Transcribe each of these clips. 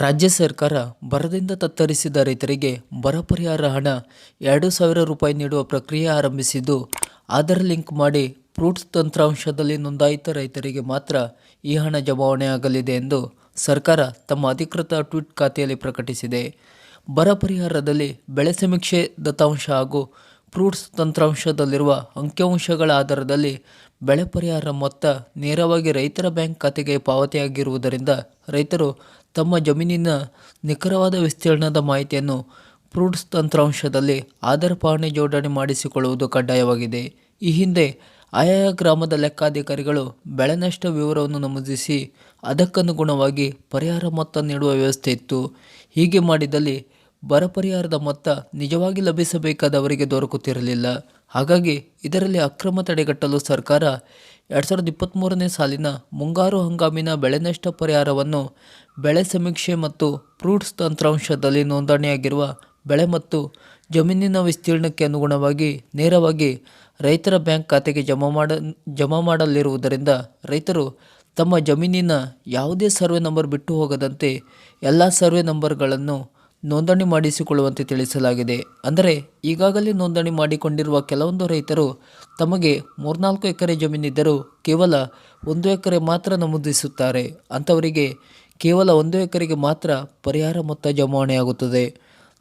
ರಾಜ್ಯ ಸರ್ಕಾರ ಬರದಿಂದ ತತ್ತರಿಸಿದ ರೈತರಿಗೆ ಬರ ಪರಿಹಾರ ಹಣ ಎರಡು ಸಾವಿರ ರೂಪಾಯಿ ನೀಡುವ ಪ್ರಕ್ರಿಯೆ ಆರಂಭಿಸಿದ್ದು, ಆಧಾರ್ ಲಿಂಕ್ ಮಾಡಿ ಫ್ರೂಟ್ಸ್ ತಂತ್ರಾಂಶದಲ್ಲಿ ನೋಂದಾಯಿತ ರೈತರಿಗೆ ಮಾತ್ರ ಈ ಹಣ ಜಮಾವಣೆ ಆಗಲಿದೆ ಎಂದು ಸರ್ಕಾರ ತಮ್ಮ ಅಧಿಕೃತ ಟ್ವೀಟ್ ಖಾತೆಯಲ್ಲಿ ಪ್ರಕಟಿಸಿದೆ. ಬರ ಪರಿಹಾರದಲ್ಲಿ ಬೆಳೆ ಸಮೀಕ್ಷೆ ದತ್ತಾಂಶ ಹಾಗೂ ಫ್ರೂಟ್ಸ್ ತಂತ್ರಾಂಶದಲ್ಲಿರುವ ಅಂಕಿಅಂಶಗಳ ಆಧಾರದಲ್ಲಿ ಬೆಳೆ ಪರಿಹಾರ ಮೊತ್ತ ನೇರವಾಗಿ ರೈತರ ಬ್ಯಾಂಕ್ ಖಾತೆಗೆ ಪಾವತಿಯಾಗಿರುವುದರಿಂದ ರೈತರು ತಮ್ಮ ಜಮೀನಿನ ನಿಖರವಾದ ವಿಸ್ತೀರ್ಣದ ಮಾಹಿತಿಯನ್ನು ಫ್ರೂಟ್ಸ್ ತಂತ್ರಾಂಶದಲ್ಲಿ ಆಧಾರ್ ಪಹಣಿ ಜೋಡಣೆ ಮಾಡಿಸಿಕೊಳ್ಳುವುದು ಕಡ್ಡಾಯವಾಗಿದೆ. ಈ ಹಿಂದೆ ಆಯಾ ಗ್ರಾಮದ ಲೆಕ್ಕಾಧಿಕಾರಿಗಳು ಬೆಳೆ ನಷ್ಟ ವಿವರವನ್ನು ನಮೂದಿಸಿ ಅದಕ್ಕನುಗುಣವಾಗಿ ಪರಿಹಾರ ಮೊತ್ತ ನೀಡುವ ವ್ಯವಸ್ಥೆ ಇತ್ತು. ಹೀಗೆ ಮಾಡಿದಲ್ಲಿ ಬರ ಪರಿಹಾರದ ಮೊತ್ತ ನಿಜವಾಗಿ ಲಭಿಸಬೇಕಾದವರಿಗೆ ದೊರಕುತ್ತಿರಲಿಲ್ಲ. ಹಾಗಾಗಿ ಇದರಲ್ಲಿ ಅಕ್ರಮ ತಡೆಗಟ್ಟಲು ಸರ್ಕಾರ ಎರಡು ಸಾವಿರದ ಇಪ್ಪತ್ತ್ಮೂರನೇ ಸಾಲಿನ ಮುಂಗಾರು ಹಂಗಾಮಿನ ಬೆಳೆ ನಷ್ಟ ಪರಿಹಾರವನ್ನು ಬೆಳೆ ಸಮೀಕ್ಷೆ ಮತ್ತು ಫ್ರೂಟ್ಸ್ ತಂತ್ರಾಂಶದಲ್ಲಿ ನೋಂದಣಿಯಾಗಿರುವ ಬೆಳೆ ಮತ್ತು ಜಮೀನಿನ ವಿಸ್ತೀರ್ಣಕ್ಕೆ ಅನುಗುಣವಾಗಿ ನೇರವಾಗಿ ರೈತರ ಬ್ಯಾಂಕ್ ಖಾತೆಗೆ ಜಮಾ ಮಾಡ, ಜಮಾ ಮಾಡಲಿರುವುದರಿಂದ ರೈತರು ತಮ್ಮ ಜಮೀನಿನ ಯಾವುದೇ ಸರ್ವೆ ನಂಬರ್ ಬಿಟ್ಟು ಹೋಗದಂತೆ ಎಲ್ಲ ಸರ್ವೆ ನಂಬರ್ಗಳನ್ನು ನೋಂದಣಿ ಮಾಡಿಸಿಕೊಳ್ಳುವಂತೆ ತಿಳಿಸಲಾಗಿದೆ. ಅಂದರೆ, ಈಗಾಗಲೇ ನೋಂದಣಿ ಮಾಡಿಕೊಂಡಿರುವ ಕೆಲವೊಂದು ರೈತರು ತಮಗೆ ಮೂರ್ನಾಲ್ಕು ಎಕರೆ ಜಮೀನಿದ್ದರೂ ಕೇವಲ ಒಂದು ಎಕರೆ ಮಾತ್ರ ನಮೂದಿಸುತ್ತಾರೆ. ಅಂಥವರಿಗೆ ಕೇವಲ ಒಂದು ಎಕರೆಗೆ ಮಾತ್ರ ಪರಿಹಾರ ಮೊತ್ತ ಜಮಾವಣೆಯಾಗುತ್ತದೆ.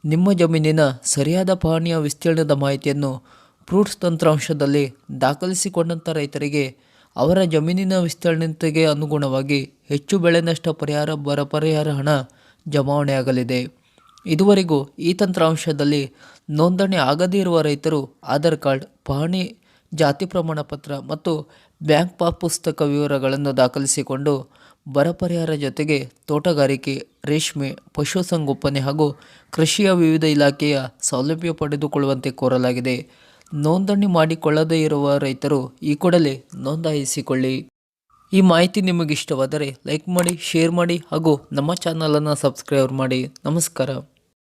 ನಿಮ್ಮ ಜಮೀನಿನ ಸರಿಯಾದ ಪಹಣಿಯ ವಿಸ್ತೀರ್ಣದ ಮಾಹಿತಿಯನ್ನು ಫ್ರೂಟ್ಸ್ ತಂತ್ರಾಂಶದಲ್ಲಿ ದಾಖಲಿಸಿಕೊಂಡಂಥ ರೈತರಿಗೆ ಅವರ ಜಮೀನಿನ ವಿಸ್ತೀರ್ಣತೆಗೆ ಅನುಗುಣವಾಗಿ ಹೆಚ್ಚು ಬೆಳೆ ನಷ್ಟ ಪರಿಹಾರ ಬರ ಪರಿಹಾರ ಹಣ ಜಮಾವಣೆಯಾಗಲಿದೆ. ಇದುವರೆಗೂ ಈ ತಂತ್ರಾಂಶದಲ್ಲಿ ನೋಂದಣಿ ಆಗದೇ ಇರುವ ರೈತರು ಆಧಾರ್ ಕಾರ್ಡ್, ಪಹಣಿ, ಜಾತಿ ಪ್ರಮಾಣ ಪತ್ರ ಮತ್ತು ಬ್ಯಾಂಕ್ ಪಾಸ್ ಪುಸ್ತಕ ವಿವರಗಳನ್ನು ದಾಖಲಿಸಿಕೊಂಡು ಬರ ಪರಿಹಾರ ಜೊತೆಗೆ ತೋಟಗಾರಿಕೆ, ರೇಷ್ಮೆ, ಪಶುಸಂಗೋಪನೆ ಹಾಗೂ ಕೃಷಿಯ ವಿವಿಧ ಇಲಾಖೆಯ ಸೌಲಭ್ಯ ಪಡೆದುಕೊಳ್ಳುವಂತೆ ಕೋರಲಾಗಿದೆ. ನೋಂದಣಿ ಮಾಡಿಕೊಳ್ಳದೇ ಇರುವ ರೈತರು ಈ ಕೂಡಲೇ ನೋಂದಾಯಿಸಿಕೊಳ್ಳಿ. ಈ ಮಾಹಿತಿ ನಿಮಗಿಷ್ಟವಾದರೆ ಲೈಕ್ ಮಾಡಿ, ಶೇರ್ ಮಾಡಿ ಹಾಗೂ ನಮ್ಮ ಚಾನಲನ್ನು ಸಬ್ಸ್ಕ್ರೈಬ್ ಮಾಡಿ. ನಮಸ್ಕಾರ.